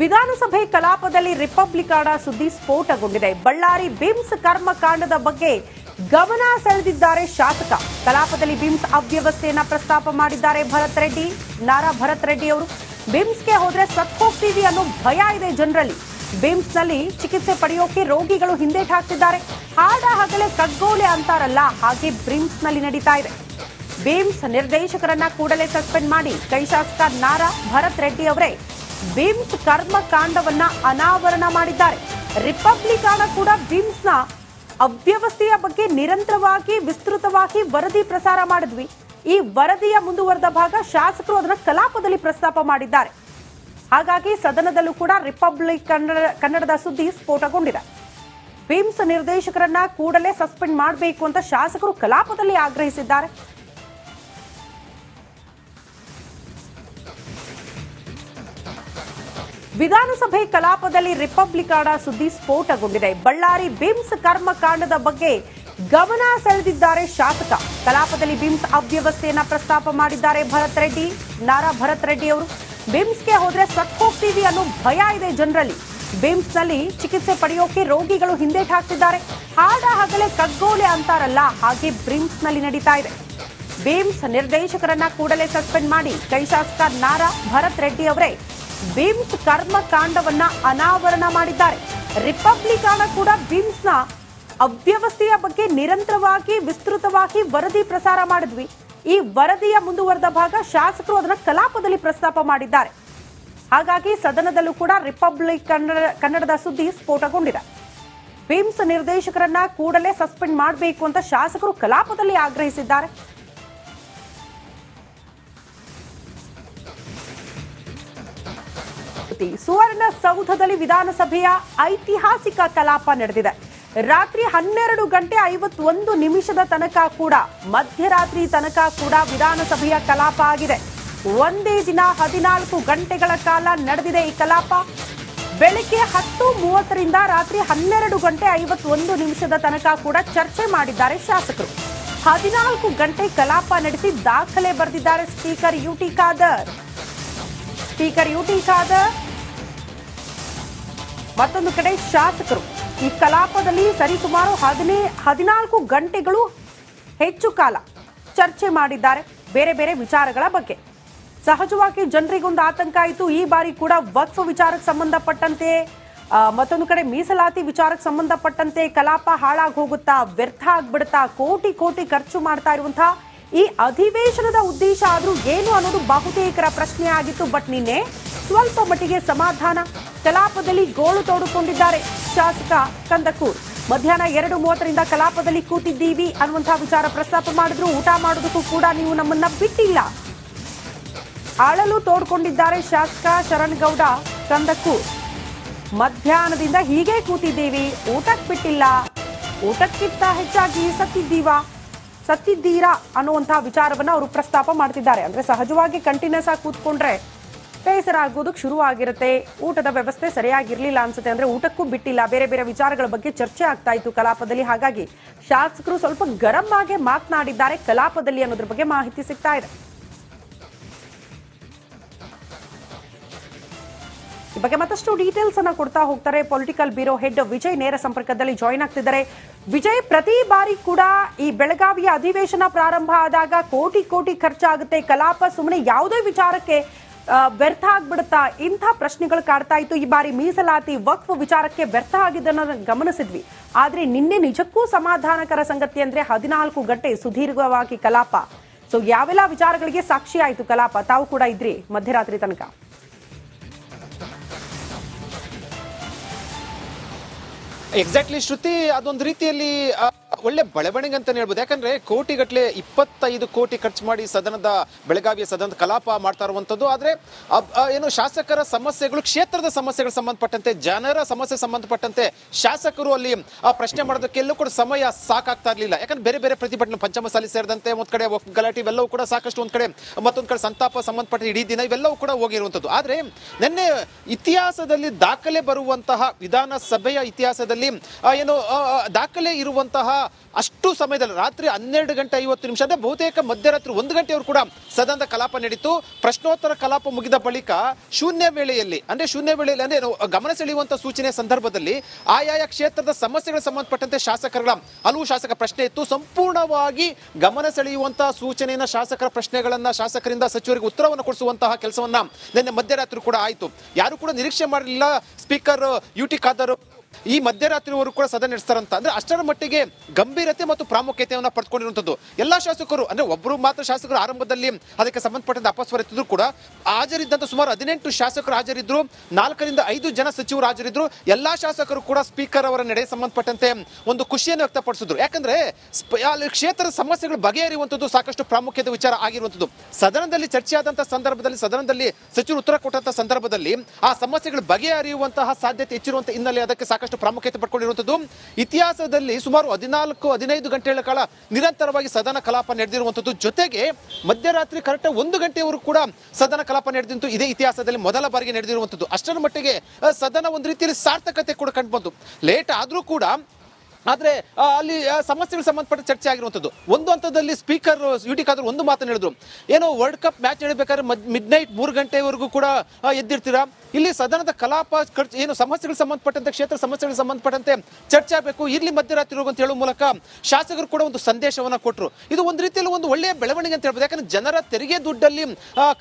ವಿಧಾನಸಭೆ ಕಲಾಪದಲ್ಲಿ ರಿಪಬ್ಲಿಕಾನ ಸುದ್ದಿ ಸ್ಫೋಟಗೊಂಡಿದೆ. ಬಳ್ಳಾರಿ ಬಿಮ್ಸ್ ಕರ್ಮಕಾಂಡದ ಬಗ್ಗೆ ಗಮನ ಸೆಳೆದಿದ್ದಾರೆ ಶಾಸಕ. ಕಲಾಪದಲ್ಲಿ ಬಿಮ್ಸ್ ಅವ್ಯವಸ್ಥೆಯನ್ನ ಪ್ರಸ್ತಾಪ ಮಾಡಿದ್ದಾರೆ ಭರತ್ ರೆಡ್ಡಿ, ನಾರಾ ಭರತ್ ರೆಡ್ಡಿ ಅವರು. ಬಿಮ್ಸ್ಗೆ ಹೋದ್ರೆ ಸತ್ ಹೋಗ್ತೀವಿ ಅನ್ನೋ ಭಯ ಇದೆ ಜನರಲ್ಲಿ. ಬಿಮ್ಸ್ನಲ್ಲಿ ಚಿಕಿತ್ಸೆ ಪಡೆಯೋಕೆ ರೋಗಿಗಳು ಹಿಂದೇಟ್ ಹಾಕ್ತಿದ್ದಾರೆ. ಹಾಡ ಹಗಲೇ ಕಗ್ಗೋಲೆ ಅಂತಾರಲ್ಲ, ಹಾಗೆ ಬ್ರಿಮ್ಸ್ನಲ್ಲಿ ನಡೀತಾ ಇದೆ. ಬಿಮ್ಸ್ ನಿರ್ದೇಶಕರನ್ನ ಕೂಡಲೇ ಸಸ್ಪೆಂಡ್ ಮಾಡಿ ಕೈ ಶಾಸಕ ನಾರಾ ಭರತ್ ರೆಡ್ಡಿ ಅವರೇ ಬಿಮ್ಸ್ ಕರ್ಮಕಾಂಡವನ್ನ ಅನಾವರಣ ಮಾಡಿದ್ದಾರೆ. ರಿಪಬ್ಲಿಕಾನ ಕೂಡ ಬಿಮ್ಸ್ನ ಅವ್ಯವಸ್ಥೆಯ ಬಗ್ಗೆ ನಿರಂತರವಾಗಿ, ವಿಸ್ತೃತವಾಗಿ ವರದಿ ಪ್ರಸಾರ ಮಾಡಿದ್ವಿ. ಈ ವರದಿಯ ಮುಂದುವರೆದ ಭಾಗ ಶಾಸಕರು ಅದನ್ನ ಕಲಾಪದಲ್ಲಿ ಪ್ರಸ್ತಾಪ ಮಾಡಿದ್ದಾರೆ. ಹಾಗಾಗಿ ಸದನದಲ್ಲೂ ಕೂಡ ರಿಪಬ್ಲಿಕ್ ಕನ್ನಡ, ಕನ್ನಡದ ಸುದ್ದಿ ಸ್ಫೋಟಗೊಂಡಿದೆ. ಬಿಮ್ಸ್ ನಿರ್ದೇಶಕರನ್ನ ಕೂಡಲೇ ಸಸ್ಪೆಂಡ್ ಮಾಡಬೇಕು ಅಂತ ಶಾಸಕರು ಕಲಾಪದಲ್ಲಿ ಆಗ್ರಹಿಸಿದ್ದಾರೆ. ವಿಧಾನಸಭೆ ಕಲಾಪದಲ್ಲಿ ರಿಪಬ್ಲಿಕಾನ ಸುದ್ದಿ ಸ್ಫೋಟಗೊಂಡಿದೆ. ಬಳ್ಳಾರಿ ಬಿಮ್ಸ್ ಕರ್ಮಕಾಂಡದ ಬಗ್ಗೆ ಗಮನ ಸೆಳೆದಿದ್ದಾರೆ ಶಾಸಕ. ಕಲಾಪದಲ್ಲಿ ಬಿಮ್ಸ್ ಅವ್ಯವಸ್ಥೆಯನ್ನ ಪ್ರಸ್ತಾಪ ಮಾಡಿದ್ದಾರೆ ಭರತ್ ರೆಡ್ಡಿ, ನಾರಾ ಭರತ್ ರೆಡ್ಡಿ ಅವರು. ಬಿಮ್ಸ್ಗೆ ಹೋದ್ರೆ ಸತ್ ಹೋಗ್ತೀವಿ ಅನ್ನೋ ಭಯ ಇದೆ ಜನರಲ್ಲಿ. ಬಿಮ್ಸ್ನಲ್ಲಿ ಚಿಕಿತ್ಸೆ ಪಡೆಯೋಕೆ ರೋಗಿಗಳು ಹಿಂದೇಟ್ ಹಾಕ್ತಿದ್ದಾರೆ. ಹಾಡ ಹಗಲೇ ಕಗ್ಗೋಲೆ ಅಂತಾರಲ್ಲ, ಹಾಗೆ ಬ್ರಿಮ್ಸ್ನಲ್ಲಿ ನಡೀತಾ ಇದೆ. ಬಿಮ್ಸ್ ನಿರ್ದೇಶಕರನ್ನ ಕೂಡಲೇ ಸಸ್ಪೆಂಡ್ ಮಾಡಿ ಕೈ ಶಾಸಕ ನಾರಾ ಭರತ್ ರೆಡ್ಡಿ ಅವರೇ ಬಿಮ್ಸ್ ಕರ್ಮಕಾಂಡವನ್ನ ಅನಾವರಣ ಮಾಡಿದ್ದಾರೆ. ರಿಪಬ್ಲಿಕಾನ ಕೂಡ ಬಿಮ್ಸ್ನ ಅವ್ಯವಸ್ಥೆಯ ಬಗ್ಗೆ ನಿರಂತರವಾಗಿ, ವಿಸ್ತೃತವಾಗಿ ವರದಿ ಪ್ರಸಾರ ಮಾಡಿದ್ವಿ. ಈ ವರದಿಯ ಮುಂದುವರೆದ ಭಾಗ ಶಾಸಕರು ಅದನ್ನ ಕಲಾಪದಲ್ಲಿ ಪ್ರಸ್ತಾಪ ಮಾಡಿದ್ದಾರೆ. ಹಾಗಾಗಿ ಸದನದಲ್ಲೂ ಕೂಡ ರಿಪಬ್ಲಿಕ್ ಕನ್ನಡ, ಕನ್ನಡದ ಸುದ್ದಿ ಸ್ಫೋಟಗೊಂಡಿದೆ. ಬಿಮ್ಸ್ ನಿರ್ದೇಶಕರನ್ನ ಕೂಡಲೇ ಸಸ್ಪೆಂಡ್ ಮಾಡಬೇಕು ಅಂತ ಶಾಸಕರು ಕಲಾಪದಲ್ಲಿ ಆಗ್ರಹಿಸಿದ್ದಾರೆ. ಸುವರ್ಣ ಸೌಧದಲ್ಲಿ ವಿಧಾನಸಭೆಯ ಐತಿಹಾಸಿಕ ಕಲಾಪ ನಡೆದಿದೆ. ರಾತ್ರಿ ಹನ್ನೆರಡು ಗಂಟೆ ಐವತ್ತೊಂದು ನಿಮಿಷದ ತನಕ ಕೂಡ, ಮಧ್ಯರಾತ್ರಿ ತನಕ ಕೂಡ ವಿಧಾನಸಭೆಯ ಕಲಾಪ ಆಗಿದೆ. ಒಂದೇ ದಿನ ಹದಿನಾಲ್ಕು ಗಂಟೆಗಳ ಕಾಲ ನಡೆದಿದೆ ಈ ಕಲಾಪ. ಬೆಳಿಗ್ಗೆ ಹತ್ತು ಮೂವತ್ತರಿಂದ ರಾತ್ರಿ ಹನ್ನೆರಡು ಗಂಟೆ ಐವತ್ತೊಂದು ನಿಮಿಷದ ತನಕ ಕೂಡ ಚರ್ಚೆ ಮಾಡಿದ್ದಾರೆ ಶಾಸಕರು. ಹದಿನಾಲ್ಕು ಗಂಟೆ ಕಲಾಪ ನಡೆಸಿ ದಾಖಲೆ ಬರೆದಿದ್ದಾರೆ speaker U T Khader. Speaker U T Khader ಮತ್ತೊಂದು ಕಡೆ ಶಾಸಕರು, ಈ ಕಲಾಪದಲ್ಲಿ ಸರಿಸುಮಾರು ಹದಿನೇ, ಹದಿನಾಲ್ಕು ಗಂಟೆಗಳು ಹೆಚ್ಚು ಕಾಲ ಚರ್ಚೆ ಮಾಡಿದ್ದಾರೆ. ಬೇರೆ ಬೇರೆ ವಿಚಾರಗಳ ಬಗ್ಗೆ. ಸಹಜವಾಗಿ ಜನರಿಗೊಂದು ಆತಂಕ ಆಯಿತು. ಈ ಬಾರಿ ಕೂಡ ವಕ್ಫ್ ವಿಚಾರಕ್ಕೆ ಸಂಬಂಧಪಟ್ಟಂತೆ ಮತ್ತೊಂದು ಕಡೆ ಮೀಸಲಾತಿ ವಿಚಾರಕ್ಕೆ ಸಂಬಂಧಪಟ್ಟಂತೆ ಕಲಾಪ ಹಾಳಾಗಿ ಹೋಗುತ್ತಾ, ವ್ಯರ್ಥ ಆಗ್ಬಿಡುತ್ತಾ ಕೋಟಿ ಕೋಟಿ ಖರ್ಚು ಮಾಡ್ತಾ ಇರುವಂತಹ ಈ ಅಧಿವೇಶನದ ಉದ್ದೇಶ ಆದ್ರೂ ಏನು ಅನ್ನೋದು ಬಹುತೇಕರ ಪ್ರಶ್ನೆ ಆಗಿತ್ತು. ಬಟ್ ನಿನ್ನೆ ಸ್ವಲ್ಪ ಮಟ್ಟಿಗೆ ಸಮಾಧಾನ ಕಲಾಪದಲ್ಲಿ ಗೋಳು ತೋಡಿಕೊಂಡಿದ್ದಾರೆ. ಶಾಸಕ ಕಂದಕೂರ್. ಮಧ್ಯಾಹ್ನ ಎರಡು ಮೂವತ್ತರಿಂದ ಕಲಾಪದಲ್ಲಿ ಕೂತಿದ್ದೀವಿ ಅನ್ನುವಂತಹ ವಿಚಾರ ಪ್ರಸ್ತಾಪ ಮಾಡಿದ್ರು. ಊಟ ಮಾಡೋದಕ್ಕೂ ಕೂಡ ನೀವು ನಮ್ಮನ್ನ ಬಿಟ್ಟಿಲ್ಲ. ಆಳಲು ತೋಡ್ಕೊಂಡಿದ್ದಾರೆ ಶಾಸಕ ಶರಣ್ಗೌಡ ಕಂದಕೂರ್. ಮಧ್ಯಾಹ್ನದಿಂದ ಹೀಗೆ ಕೂತಿದ್ದೀವಿ. ಊಟಕ್ಕೆ ಬಿಟ್ಟಿಲ್ಲ. ಊಟಕ್ಕಿಂತ ಹೆಚ್ಚಾಗಿ ಸತ್ತಿದ್ದೀವಾ? ಸತ್ತಿದ್ದೀರಾ ಅನ್ನುವಂತಹ ವಿಚಾರವನ್ನ ಅವರು ಪ್ರಸ್ತಾಪ ಮಾಡ್ತಿದ್ದಾರೆ. ಅಂದ್ರೆ ಸಹಜವಾಗಿ ಕಂಟಿನ್ಯೂಸ್ ಆಗಿ ಕೂತ್ಕೊಂಡ್ರೆ ಬೇಸರ ಆಗೋದಕ್ಕೆ ಶುರು ಆಗಿರುತ್ತೆ ಊಟದ ವ್ಯವಸ್ಥೆ ಸರಿಯಾಗಿರಲಿಲ್ಲ ಅನ್ಸುತ್ತೆ ಅಂದ್ರೆ ಊಟಕ್ಕೂ ಬಿಟ್ಟಿಲ್ಲ. ಬೇರೆ ಬೇರೆ ವಿಚಾರಗಳ ಬಗ್ಗೆ ಚರ್ಚೆ ಆಗ್ತಾ ಇತ್ತು ಕಲಾಪದಲ್ಲಿ. ಹಾಗಾಗಿ ಶಾಸಕರು ಸ್ವಲ್ಪ ಗರಂ ಆಗಿ ಮಾತನಾಡಿದ್ದಾರೆ. ಕಲಾಪದಲ್ಲಿ ಅನ್ನೋದ್ರ ಬಗ್ಗೆ ಮಾಹಿತಿ ಸಿಗ್ತಾ ಇದೆ. ಈ ಬಗ್ಗೆ ಮತ್ತಷ್ಟು ಡೀಟೇಲ್ಸ್ ಅನ್ನ ಕೊಡ್ತಾ ಹೋಗ್ತಾರೆ. ಪೊಲಿಟಿಕಲ್ ಬ್ಯೂರೋ ಹೆಡ್ ವಿಜಯ್ ನೇರ ಸಂಪರ್ಕದಲ್ಲಿ ಜಾಯಿನ್ ಆಗ್ತಿದ್ದಾರೆ. ವಿಜಯ್, ಪ್ರತಿ ಬಾರಿ ಕೂಡ ಈ ಬೆಳಗಾವಿಯ ಅಧಿವೇಶನ ಪ್ರಾರಂಭ ಆದಾಗ ಕೋಟಿ ಕೋಟಿ ಖರ್ಚಾಗುತ್ತೆ. ಕಲಾಪ ಸುಮ್ಮನೆ ಯಾವುದೇ ವಿಚಾರಕ್ಕೆ ವ್ಯರ್ಥ ಆಗ್ಬಿಡುತ್ತಾ ಇಂಥ ಪ್ರಶ್ನೆಗಳು ಕಾಡ್ತಾ ಇತ್ತು. ಈ ಬಾರಿ ಮೀಸಲಾತಿ ವಕ್ಫ್ ವಿಚಾರಕ್ಕೆ ವ್ಯರ್ಥ ಆಗಿದ್ದನ್ನು ಗಮನಿಸಿದ್ವಿ. ಆದ್ರೆ ನಿನ್ನೆ ನಿಜಕ್ಕೂ ಸಮಾಧಾನಕರ ಸಂಗತಿ ಅಂದ್ರೆ ಹದಿನಾಲ್ಕು ಗಂಟೆ ಸುದೀರ್ಘವಾಗಿ ಕಲಾಪ. ಸೊ ಯಾವೆಲ್ಲ ವಿಚಾರಗಳಿಗೆ ಸಾಕ್ಷಿ ಆಯಿತು ಕಲಾಪ? ತಾವು ಕೂಡ ಇದ್ರಿ ಮಧ್ಯರಾತ್ರಿ ತನಕ. ಎಕ್ಸಾಕ್ಟ್ಲಿ ಶ್ರುತಿ, ಅದೊಂದು ರೀತಿಯಲ್ಲಿ ಒಳ್ಳೆ ಬೆಳವಣಿಗೆ ಅಂತ ಹೇಳ್ಬೋದು. ಯಾಕಂದ್ರೆ ಕೋಟಿಗಟ್ಟಲೆ ಇಪ್ಪತ್ತೈದು ಕೋಟಿ ಖರ್ಚು ಮಾಡಿ ಸದನದ ಬೆಳಗಾವಿಯ ಸದನದ ಕಲಾಪ ಮಾಡ್ತಾ ಇರುವಂತದ್ದು ಆದ್ರೆ ಏನು ಶಾಸಕರ ಸಮಸ್ಯೆಗಳು, ಕ್ಷೇತ್ರದ ಸಮಸ್ಯೆಗಳು ಸಂಬಂಧಪಟ್ಟಂತೆ, ಜನರ ಸಮಸ್ಯೆ ಸಂಬಂಧಪಟ್ಟಂತೆ ಶಾಸಕರು ಅಲ್ಲಿ, ಆ, ಪ್ರಶ್ನೆ ಮಾಡೋದಕ್ಕೆ ಎಲ್ಲೂ ಕೂಡ ಸಮಯ ಸಾಕಾಗ್ತಾ ಇರಲಿಲ್ಲ. ಯಾಕಂದ್ರೆ ಬೇರೆ ಬೇರೆ ಪ್ರತಿಭಟನೆ ಪಂಚಮಸಾಲಿ ಸೇರಿದಂತೆ ಒಂದ್ ಕಡೆ ಗಲಾಟೆ ಇವೆಲ್ಲವೂ ಕೂಡ ಸಾಕಷ್ಟು ಒಂದ್ ಕಡೆ, ಮತ್ತೊಂದ್ ಕಡೆ ಸಂತಾಪ ಸಂಬಂಧಪಟ್ಟ ಇಡೀ ದಿನ ಇವೆಲ್ಲವೂ ಕೂಡ ಹೋಗಿರುವಂತದ್ದು ಆದ್ರೆ ನಿನ್ನೆ ಇತಿಹಾಸದಲ್ಲಿ ದಾಖಲೆ ಬರುವಂತಹ ವಿಧಾನಸಭೆಯ ಇತಿಹಾಸದಲ್ಲಿ ಏನು ದಾಖಲೆ ಇರುವಂತಹ ಅಷ್ಟು ಸಮಯದಲ್ಲಿ ರಾತ್ರಿ ಹನ್ನೆರಡು ಗಂಟೆ ಐವತ್ತು ನಿಮಿಷ, ಅಂದ್ರೆ ಬಹುತೇಕ ಮಧ್ಯರಾತ್ರಿ ಒಂದು ಗಂಟೆಯವರು ಕೂಡ ಸದನದ ಕಲಾಪ ನಡೀತು ಪ್ರಶ್ನೋತ್ತರ ಕಲಾಪ ಮುಗಿದ ಬಳಿಕ ಶೂನ್ಯ ವೇಳೆಯಲ್ಲಿ, ಅಂದ್ರೆ ಶೂನ್ಯ ವೇಳೆಯಲ್ಲಿ ಅಂದ್ರೆ ಗಮನ ಸೆಳೆಯುವಂತ ಸೂಚನೆ ಸಂದರ್ಭದಲ್ಲಿ ಆಯಾಯ ಕ್ಷೇತ್ರದ ಸಮಸ್ಯೆಗಳ ಸಂಬಂಧಪಟ್ಟಂತೆ ಶಾಸಕರುಗಳ ಹಲವು ಶಾಸಕ ಪ್ರಶ್ನೆ ಇತ್ತು. ಸಂಪೂರ್ಣವಾಗಿ ಗಮನ ಸೆಳೆಯುವಂತಹ ಸೂಚನೆಯನ್ನು ಶಾಸಕರ ಪ್ರಶ್ನೆಗಳನ್ನು ಶಾಸಕರಿಂದ ಸಚಿವರಿಗೆ ಉತ್ತರವನ್ನು ಕೊಡಿಸುವಂತಹ ಕೆಲಸವನ್ನ ನಿನ್ನೆ ಮಧ್ಯರಾತ್ರಿ ಕೂಡ ಆಯಿತು. ಯಾರು ಕೂಡ ನಿರೀಕ್ಷೆ ಮಾಡಲಿಲ್ಲ ಸ್ಪೀಕರ್ ಯು ಟಿ ಖಾದರ್ ಈ ಮಧ್ಯರಾತ್ರಿವರೆಗೂ ಕೂಡ ಸದನ ನಡೆಸ್ತಾರಂತ. ಅಂದ್ರೆ ಅಷ್ಟರ ಮಟ್ಟಿಗೆ ಗಂಭೀರತೆ ಮತ್ತು ಪ್ರಾಮುಖ್ಯತೆಯನ್ನು ಪಡೆದುಕೊಂಡಿರುವಂಥದ್ದು ಎಲ್ಲಾ ಶಾಸಕರು, ಅಂದ್ರೆ ಒಬ್ಬರು ಮಾತ್ರ ಶಾಸಕರು ಆರಂಭದಲ್ಲಿ ಅದಕ್ಕೆ ಸಂಬಂಧಪಟ್ಟಂತೆ ಅಪಸ್ವರ ಎತ್ತಿದ್ರು ಕೂಡ. ಹಾಜರಿದ್ದಂತ ಸುಮಾರು ಹದಿನೆಂಟು ಶಾಸಕರು ಹಾಜರಿದ್ರು. ನಾಲ್ಕರಿಂದ ಐದು ಜನ ಸಚಿವರು ಹಾಜರಿದ್ರು. ಎಲ್ಲಾ ಶಾಸಕರು ಕೂಡ ಸ್ಪೀಕರ್ ಅವರ ನಡೆ ಸಂಬಂಧಪಟ್ಟಂತೆ ಒಂದು ಖುಷಿಯನ್ನು ವ್ಯಕ್ತಪಡಿಸಿದ್ರು. ಯಾಕಂದ್ರೆ ಕ್ಷೇತ್ರದ ಸಮಸ್ಯೆಗಳು ಬಗೆಹರಿಯುವಂಥದ್ದು ಸಾಕಷ್ಟು ಪ್ರಾಮುಖ್ಯತೆ ವಿಚಾರ ಆಗಿರುವಂಥದ್ದು. ಸದನದಲ್ಲಿ ಚರ್ಚೆ ಆದಂತಹ ಸಂದರ್ಭದಲ್ಲಿ, ಸದನದಲ್ಲಿ ಸಚಿವರು ಉತ್ತರ ಕೊಟ್ಟಂತ ಸಂದರ್ಭದಲ್ಲಿ ಆ ಸಮಸ್ಯೆಗಳು ಬಗೆಹರಿಯುವಂತಹ ಸಾಧ್ಯತೆ ಹೆಚ್ಚಿರುವಂತಹ ಹಿನ್ನೆಲೆ ಅದಕ್ಕೆ ಸಾಕಷ್ಟು ಪ್ರಾಮುಖ್ಯತೆ ಪಡ್ಕೊಂಡಿರುವಂಥದ್ದು ಇತಿಹಾಸದಲ್ಲಿ ಸುಮಾರು ಹದಿನಾಲ್ಕು, ಹದಿನೈದು ಗಂಟೆಗಳ ಕಾಲ ನಿರಂತರವಾಗಿ ಸದನ ಕಲಾಪ ನಡೆದಿರುವಂಥದ್ದು ಜೊತೆಗೆ ಮಧ್ಯರಾತ್ರಿ ಕರೆಕ್ಟ್ ಒಂದು ಗಂಟೆಯವರೆಗೂ ಕೂಡ ಸದನ ಕಲಾಪ ನಡೆದಿತ್ತು ಇದೇ ಇತಿಹಾಸದಲ್ಲಿ ಮೊದಲ ಬಾರಿಗೆ ನಡೆದಿರುವಂಥದ್ದು ಅಷ್ಟರ ಮಟ್ಟಿಗೆ ಸದನ ಒಂದು ರೀತಿಯಲ್ಲಿ ಸಾರ್ಥಕತೆ ಕೂಡ ಕಂಡುಬಂತು ಲೇಟ್ ಆದರೂ ಕೂಡ ಆದ್ರೆ ಅಲ್ಲಿ ಆ, ಸಮಸ್ಯೆಗಳಿಗೆ ಸಂಬಂಧಪಟ್ಟ ಚರ್ಚೆ ಆಗಿರುವಂಥದ್ದು. ಒಂದು ಹಂತದಲ್ಲಿ ಸ್ಪೀಕರ್ ಯುಟಿ ಖಾದರ್ ಒಂದು ಮಾತನ್ನು ಹೇಳಿದ್ರು. ಏನೋ ವರ್ಲ್ಡ್ ಕಪ್ ಮ್ಯಾಚ್ ನಡೀಬೇಕಾದ್ರೆ ಮಿಡ್ ನೈಟ್ ಮೂರು ಗಂಟೆವರೆಗೂ ಕೂಡ ಎದ್ದಿರ್ತೀರಾ? ಇಲ್ಲಿ ಸದನದ ಕಲಾಪ ಖರ್ಚು ಏನು ಸಮಸ್ಯೆಗಳಿಗೆ ಸಂಬಂಧಪಟ್ಟಂತೆ ಕ್ಷೇತ್ರ ಸಮಸ್ಯೆಗಳಿಗೆ ಸಂಬಂಧಪಟ್ಟಂತೆ ಚರ್ಚೆ ಆಗಬೇಕು. ಇಲ್ಲಿ ಮಧ್ಯರಾತ್ರಿ ಹೋಗು ಅಂತ ಹೇಳುವ ಮೂಲಕ ಶಾಸಕರು ಕೂಡ ಒಂದು ಸಂದೇಶವನ್ನ ಕೊಟ್ಟರು ಇದು ಒಂದು ರೀತಿಯಲ್ಲಿ ಒಂದು ಒಳ್ಳೆಯ ಬೆಳವಣಿಗೆ ಅಂತ ಹೇಳ್ಬೋದು. ಯಾಕಂದ್ರೆ ಜನರ ತೆರಿಗೆ ದುಡ್ಡಲ್ಲಿ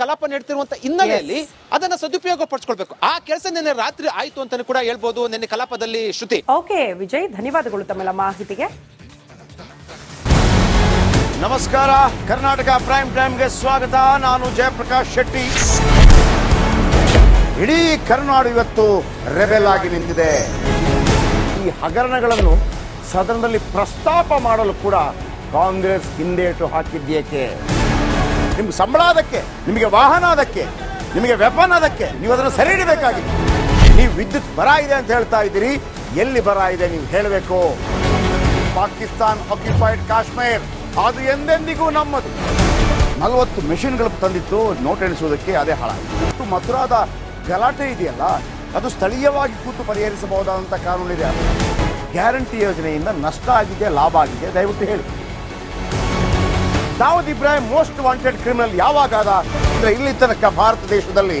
ಕಲಾಪ ನಡೆತಿರುವಂತ ಹಿನ್ನೆಲೆಯಲ್ಲಿ ಅದನ್ನ ಸದುಪಯೋಗ ಪಡಿಸ್ಕೊಳ್ಬೇಕು ಆ ಕೆಲಸ ನಿನ್ನೆ ರಾತ್ರಿ ಆಯ್ತು ಅಂತಾನೆ ಕೂಡ ಹೇಳ್ಬೋದು. ನಿನ್ನೆ ಕಲಾಪದಲ್ಲಿ ಶ್ರುತಿ. ಓಕೆ ವಿಜಯ್ ಧನ್ಯವಾದಗಳು ತಮ್ಮೆಲ್ಲ ಮಾಹಿತಿಗೆ. ನಮಸ್ಕಾರ, ಕರ್ನಾಟಕ ಪ್ರೈಮ್ ಟೈಮ್ಗೆ ಸ್ವಾಗತ. ನಾನು ಜಯಪ್ರಕಾಶ್ ಶೆಟ್ಟಿ. ಇಡೀ ಕರ್ನಾಡು ಇವತ್ತು ರೆಬೆಲ್ ಆಗಿ ನಿಂತಿದೆ. ಈ ಹಗರಣಗಳನ್ನು ಸದನದಲ್ಲಿ ಪ್ರಸ್ತಾಪ ಮಾಡಲು ಕೂಡ ಕಾಂಗ್ರೆಸ್ ಹಿಂದೇಟು ಹಾಕಿದ್ದೇಕೆ ನಿಮ್ಗೆ ಸಂಬಳ ಅದಕ್ಕೆ, ನಿಮಗೆ ವಾಹನ ಅದಕ್ಕೆ, ನಿಮಗೆ ವೆಪನ್ ಅದಕ್ಕೆ, ನೀವು ಅದನ್ನು ಸರಿ ಇಡಬೇಕಾಗಿದೆ ನೀವು ವಿದ್ಯುತ್ ಬರ ಇದೆ ಅಂತ ಹೇಳ್ತಾ ಇದ್ದೀರಿ. ಎಲ್ಲಿ ಬರ ಇದೆ ನೀವು ಹೇಳಬೇಕು. ಪಾಕಿಸ್ತಾನ್ ಆಕ್ಯುಪೈಡ್ ಕಾಶ್ಮೀರ್. ಅದು ಎಂದೆಂದಿಗೂ ನಮ್ಮದು. ನಲವತ್ತು ಮೆಷಿನ್ಗಳು ತಂದಿತ್ತು ನೋಟ್ ಎಣಿಸುವುದಕ್ಕೆ ಅದೇ ಹಾಳಾಯಿತು ಮಥುರಾದ ಗಲಾಟೆ ಇದೆಯಲ್ಲ, ಅದು ಸ್ಥಳೀಯವಾಗಿ ಕೂತು ಪರಿಹರಿಸಬಹುದಾದಂಥ ಕಾನೂನಿದೆ ಗ್ಯಾರಂಟಿ ಯೋಜನೆಯಿಂದ ನಷ್ಟ ಆಗಿದೆ, ಲಾಭ ಆಗಿದೆ, ದಯವಿಟ್ಟು ಹೇಳಿ. Dawood Ibrahim most wanted criminal ಯಾವಾಗಾದ ಅಂದ್ರೆ ಇಲ್ಲಿ ತನಕ ಭಾರತ ದೇಶದಲ್ಲಿ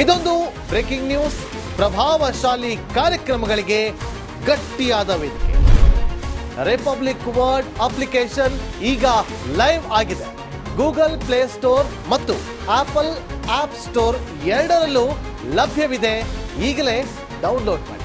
ಇದೊಂದು ಬ್ರೇಕಿಂಗ್ ನ್ಯೂಸ್. ಪ್ರಭಾವಶಾಲಿ ಕಾರ್ಯಕ್ರಮಗಳಿಗೆ ಗಟ್ಟಿಯಾದ ವೇದಿಕೆ. ರಿಪಬ್ಲಿಕ್ ವರ್ಡ್ ಅಪ್ಲಿಕೇಶನ್ ಈಗ ಲೈವ್ ಆಗಿದೆ. ಗೂಗಲ್ ಪ್ಲೇ ಸ್ಟೋರ್ ಮತ್ತು ಆಪಲ್ ಆಪ್ ಸ್ಟೋರ್ ಎರಡರಲ್ಲೂ ಲಭ್ಯವಿದೆ. ಈಗಲೇ ಡೌನ್ಲೋಡ್ ಮಾಡಿ.